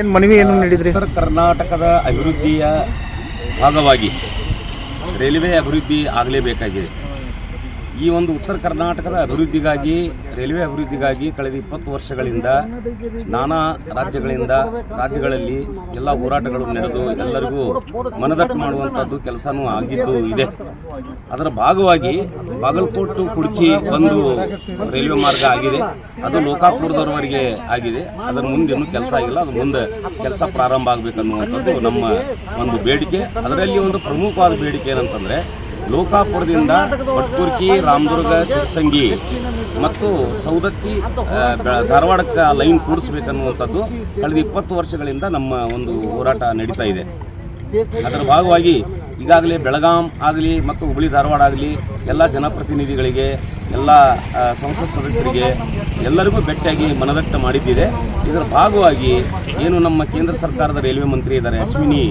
ಏನು ಮನವಿ ಏನು ನೀಡಿದ್ರಿ? ಉತ್ತರ ಕರ್ನಾಟಕದ ಅಭಿವೃದ್ಧಿಯ ಭಾಗವಾಗಿ ರೈಲ್ವೆ ಅಭಿವೃದ್ಧಿ ಆಗಲೇಬೇಕಾಗಿದೆ. ಈ ಒಂದು ಉತ್ತರ ಕರ್ನಾಟಕದ ಅಭಿವೃದ್ಧಿಗಾಗಿ, ರೈಲ್ವೆ ಅಭಿವೃದ್ಧಿಗಾಗಿ ಕಳೆದ ಇಪ್ಪತ್ತು ವರ್ಷಗಳಿಂದ ನಾನಾ ರಾಜ್ಯಗಳಿಂದ, ರಾಜ್ಯಗಳಲ್ಲಿ ಎಲ್ಲ ಹೋರಾಟಗಳು ನಡೆದು ಎಲ್ಲರಿಗೂ ಮನದಟ್ಟು ಮಾಡುವಂಥದ್ದು ಕೆಲಸನೂ ಆಗಿದ್ದು ಇದೆ. ಅದರ ಭಾಗವಾಗಿ ಬಾಗಲಕೋಟು ಕುಡಿಚಿ ಒಂದು ರೈಲ್ವೆ ಮಾರ್ಗ ಆಗಿದೆ. ಅದು ಲೋಕಾಪುರದವರೆಗೆ ಆಗಿದೆ. ಅದರ ಮುಂದೆ ಕೆಲಸ ಆಗಿಲ್ಲ. ಅದು ಮುಂದೆ ಕೆಲಸ ಪ್ರಾರಂಭ ಆಗಬೇಕನ್ನುವಂಥದ್ದು ನಮ್ಮ ಒಂದು ಬೇಡಿಕೆ. ಅದರಲ್ಲಿ ಒಂದು ಪ್ರಮುಖವಾದ ಬೇಡಿಕೆ ಏನಂತಂದರೆ ಲೋಕಾಪುರದಿಂದ ಬಟ್ಕುರ್ಕಿ ರಾಮದುರ್ಗ ಸಿರ್ಸಂಗಿ ಮತ್ತು ಸೌದತ್ತಿ ಧಾರವಾಡಕ್ಕೆ ಲೈನ್ ಕೂಡಿಸ್ಬೇಕನ್ನುವಂಥದ್ದು ಕಳೆದ ಇಪ್ಪತ್ತು ವರ್ಷಗಳಿಂದ ನಮ್ಮ ಒಂದು ಹೋರಾಟ ನಡೀತಾ ಇದೆ. ಅದರ ಭಾಗವಾಗಿ ಈಗಾಗಲೇ ಬೆಳಗಾಂ ಆಗಲಿ ಮತ್ತು ಹುಬ್ಬಳ್ಳಿ ಧಾರವಾಡ ಆಗಲಿ ಎಲ್ಲ ಜನಪ್ರತಿನಿಧಿಗಳಿಗೆ ಎಲ್ಲ ಸಂಸತ್ ಸದಸ್ಯರಿಗೆ ಎಲ್ಲರಿಗೂ ಭೇಟಿಯಾಗಿ ಮನದಟ್ಟ ಮಾಡಿದ್ದಿದೆ ಇದರ ಭಾಗವಾಗಿ ಏನು ನಮ್ಮ ಕೇಂದ್ರ ಸರ್ಕಾರದ ರೈಲ್ವೆ ಮಂತ್ರಿ ಇದ್ದಾರೆ, ಅಶ್ವಿನಿ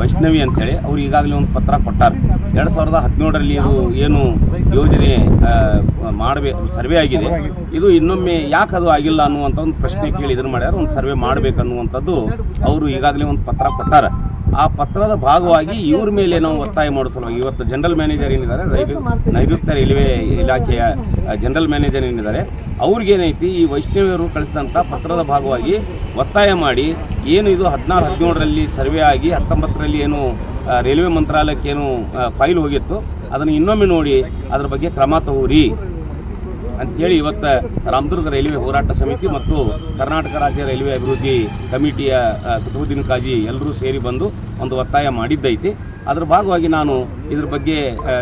ವೈಷ್ಣವಿ ಅಂತೇಳಿ, ಅವರು ಈಗಾಗಲೇ ಒಂದು ಪತ್ರ ಕೊಟ್ಟಾರೆ. ಎರಡು ಸಾವಿರದ ಹದಿನೇಳರಲ್ಲಿ ಇದು ಏನು ಯೋಜನೆ ಮಾಡಬೇಕು ಸರ್ವೆ ಆಗಿದೆ. ಇದು ಇನ್ನೊಮ್ಮೆ ಯಾಕೆ ಅದು ಆಗಿಲ್ಲ ಅನ್ನುವಂಥ ಒಂದು ಪ್ರಶ್ನೆ ಕೇಳಿ ಇದನ್ನು ಮಾಡ್ಯಾರ. ಒಂದು ಸರ್ವೆ ಮಾಡಬೇಕನ್ನುವಂಥದ್ದು ಅವರು ಈಗಾಗಲೇ ಒಂದು ಪತ್ರ ಕೊಟ್ಟಾರೆ. ಆ ಪತ್ರದ ಭಾಗವಾಗಿ ಇವ್ರ ಮೇಲೆ ನಾವು ಒತ್ತಾಯ ಮಾಡೋ ಇವತ್ತು ಜನರಲ್ ಮ್ಯಾನೇಜರ್ ಏನಿದ್ದಾರೆ ರೈಲ್ವೆ ನೈಋತ್ಯ ರೈಲ್ವೆ ಇಲಾಖೆಯ ಜನರಲ್ ಮ್ಯಾನೇಜರ್ ಏನಿದ್ದಾರೆ ಅವ್ರಿಗೇನೈತಿ ಈ ವೈಷ್ಣವಿಯವರು ಕಳಿಸಿದಂಥ ಪತ್ರದ ಭಾಗವಾಗಿ ಒತ್ತಾಯ ಮಾಡಿ, ಏನು ಇದು ಹದಿನಾರು, ಹದಿನೇಳರಲ್ಲಿ ಸರ್ವೆ ಆಗಿ, ಹತ್ತೊಂಬತ್ತರಲ್ಲಿ ಏನು ರೈಲ್ವೆ ಮಂತ್ರಾಲಯಕ್ಕೆ ಏನು ಫೈಲ್ ಹೋಗಿತ್ತು, ಅದನ್ನು ಇನ್ನೊಮ್ಮೆ ನೋಡಿ, ಅದ್ರ ಬಗ್ಗೆ ಕ್ರಮ ತಗೋರಿ. ಅಂತೇಳಿ ಇವತ್ತು ರಾಮದುರ್ಗ ರೈಲ್ವೆ ಹೋರಾಟ ಸಮಿತಿ ಮತ್ತು ಕರ್ನಾಟಕ ರಾಜ್ಯ ರೈಲ್ವೆ ಅಭಿವೃದ್ಧಿ ಕಮಿಟಿಯ ಕುತುಬುದ್ದೀನ್ ಕಾಜಿ ಎಲ್ಲರೂ ಸೇರಿ ಬಂದು ಒಂದು ಒತ್ತಾಯ ಮಾಡಿದ್ದೈತಿ. ಅದರ ಭಾಗವಾಗಿ ನಾನು ಇದ್ರ ಬಗ್ಗೆ ಆ,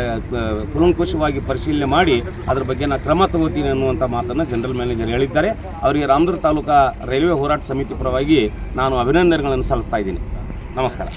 ಪರಿಶೀಲನೆ ಮಾಡಿ ಅದ್ರ ಬಗ್ಗೆ ನಾನು ಕ್ರಮ ತಗೋತೀನಿ ಅನ್ನುವಂಥ ಮಾತನ್ನು ಜನರಲ್ ಮ್ಯಾನೇಜರ್ ಹೇಳಿದ್ದಾರೆ. ಅವರಿಗೆ ರಾಮದುರ್ಗ ತಾಲೂಕಾ ರೈಲ್ವೆ ಹೋರಾಟ ಸಮಿತಿ ಪರವಾಗಿ ನಾನು ಅಭಿನಂದನೆಗಳನ್ನು ಸಲ್ಲಿಸ್ತಾ ಇದ್ದೀನಿ. ನಮಸ್ಕಾರ.